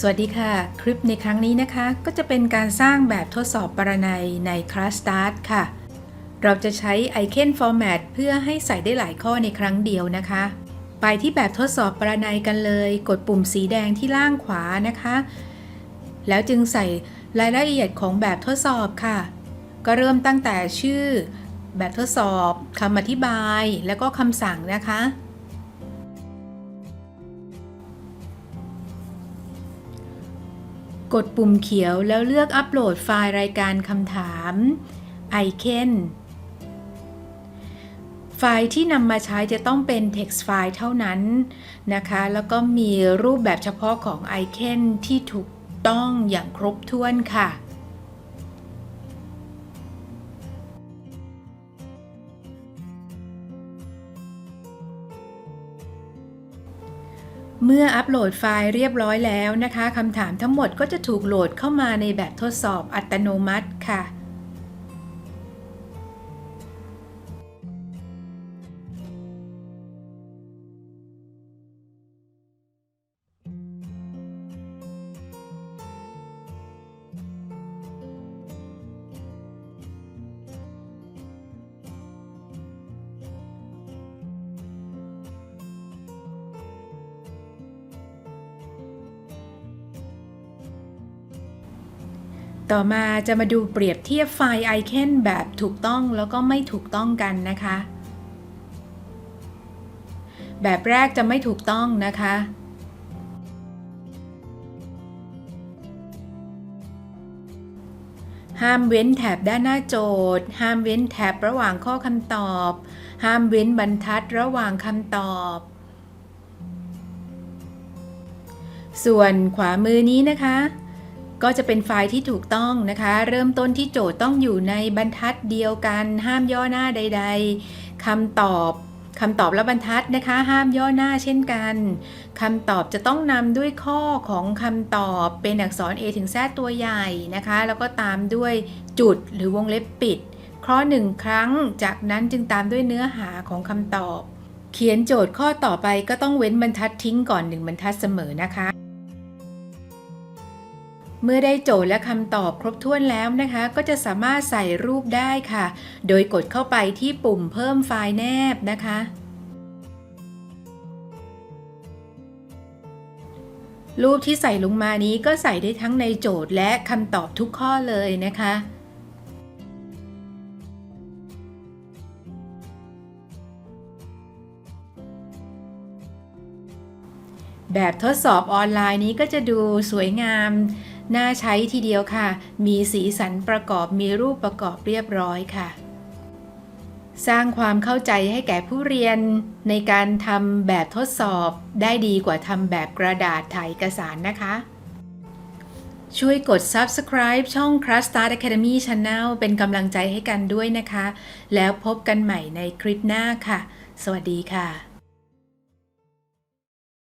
สวัสดีค่ะ คลิปในครั้งนี้นะคะ ก็จะเป็นการสร้างแบบทดสอบปรนัยใน Class Start ค่ะ เราจะใช้ Icon Format เพื่อให้ใส่ได้หลายข้อในครั้งเดียวนะคะ ไปที่แบบทดสอบปรนัยกันเลย กดปุ่มสีแดงที่ล่างขวานะคะ แล้วจึงใส่รายละเอียดของแบบทดสอบค่ะ ก็เริ่มตั้งแต่ชื่อ แบบทดสอบคำอธิบาย แล้วก็คำสั่งนะคะ กดปุ่มเขียวแล้วเลือกอัปโหลดไฟล์รายการคำถามไอเคนไฟล์ที่นำมาใช้จะต้องเป็น text ไฟล์เท่านั้นนะคะ แล้วก็มีรูปแบบเฉพาะของไอเคนที่ถูกต้องอย่างครบถ้วนค่ะ เมื่ออัปโหลดไฟล์เรียบร้อยแล้วนะคะคำถามทั้งหมดก็จะถูกโหลดเข้ามาในแบบทดสอบอัตโนมัติค่ะ ต่อมาจะมาดูเปรียบเทียบไฟล์ Icon แบบถูกต้องแล้วก็ไม่ถูกต้องกันนะคะ แบบแรกจะไม่ถูกต้องนะคะ ห้ามเว้นแถบด้านหน้าโจทย์ ห้ามเว้นแถบระหว่างข้อคำตอบ ห้ามเว้นบรรทัดระหว่างคำตอบส่วนขวามือนี้นะคะ ก็จะเป็นไฟล์ที่ถูกต้องนะคะ เริ่มต้นที่โจทย์ต้องอยู่ในบรรทัดเดียวกัน ห้ามย่อหน้าใด ๆคำตอบคำตอบและบรรทัดนะคะ ห้ามย่อหน้าเช่นกันคำตอบจะต้องนำด้วยข้อของคำตอบเป็นอักษร A ถึง Z ตัวใหญ่นะคะ แล้วก็ตามด้วยจุดหรือวงเล็บปิดข้อหนึ่งครั้ง จากนั้นจึงตามด้วยเนื้อหาของคำตอบ เขียนโจทย์ข้อต่อไปก็ต้องเว้นบรรทัดทิ้งก่อนหนึ่งบรรทัดเสมอนะคะ เมื่อได้โจทย์และคำตอบครบถ้วนแล้วนะคะ ก็จะสามารถใส่รูปได้ค่ะ โดยกดเข้าไปที่ปุ่มเพิ่มไฟล์แนบนะคะ รูปที่ใส่ลงมานี้ก็ใส่ได้ทั้งในโจทย์และคำตอบทุกข้อเลยนะคะแบบทดสอบออนไลน์นี้ก็จะดูสวยงาม น่าใช้ทีเดียวค่ะ มีสีสันประกอบมีรูปประกอบเรียบร้อยค่ะ สร้างความเข้าใจให้แก่ผู้เรียนในการทำแบบทดสอบได้ดีกว่าทำแบบกระดาษถ่ายเอกสารนะคะช่วยกด subscribe ช่อง Crash Start Academy Channel เป็นกำลังใจให้กันด้วยนะคะ แล้วพบกันใหม่ในคลิปหน้าค่ะ สวัสดีค่ะ